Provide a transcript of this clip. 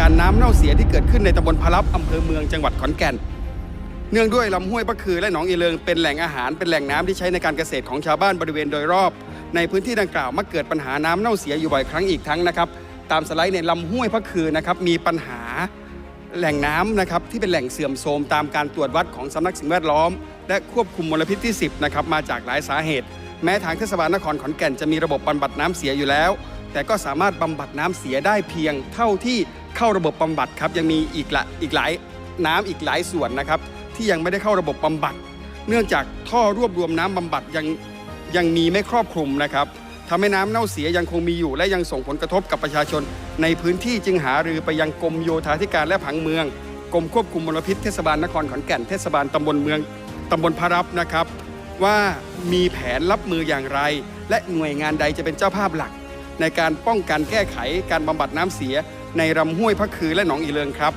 การน้ำเน่าเสียที่เกิดขึ้นในตำบลพะลับอำเภอเมืองจังหวัดขอนแก่น เนื่องด้วยลำห้วยพระคือและหนองอีเลิงเป็นแหล่งอาหารเป็นแหล่งน้ำที่ใช้ในการเกษตรของชาวบ้านบริเวณโดยรอบ ในพื้นที่ดังกล่าวมักเกิดปัญหาน้ำเน่าเสียอยู่บ่อยครั้งอีกทั้งนะครับตามสไลด์ในยลำห้วยพระคือนะครับมีปัญหาแหล่งน้ำนะครับที่เป็นแหล่งเสื่อมโทรมตามการตรวจวัดของสำนักสิ่งแวดล้อม และควบคุมมลพิษที่ 10นะครับมาจากหลายสาเหตุ แม้ทางเทศบาลนครขอนแก่นจะมีระบบบำบัดน้ำเสียอยู่แล้ว แต่ก็สามารถบำบัดน้ำเสียได้เพียงเท่าที่เข้าระบบบำบัดครับยังมีอีกละอีกหลายน้ำอีกหลายส่วนนะครับที่ยังไม่ได้เข้าระบบบำบัด เนื่องจากท่อรวบรวมน้ำบำบัดยังยังมีไม่ครอบคลุมนะครับทำให้น้ำเน่าเสียยังคงมีอยู่ และยังส่งผลกระทบกับประชาชน ในพื้นที่จึงหารือไปยังกรมโยธาธิการและผังเมืองกรมควบคุมมลพิษเทศบาลนครขอนแก่นเทศบาลตำบลเมืองตำบลพระรับนะครับ ว่ามีแผนรับมืออย่างไร และหน่วยงานใดจะเป็นเจ้าภาพหลัก ในการป้องกันแก้ไขการบำบัดน้ำเสียในลำห้วยพระคือและหนองอีเลิงครับ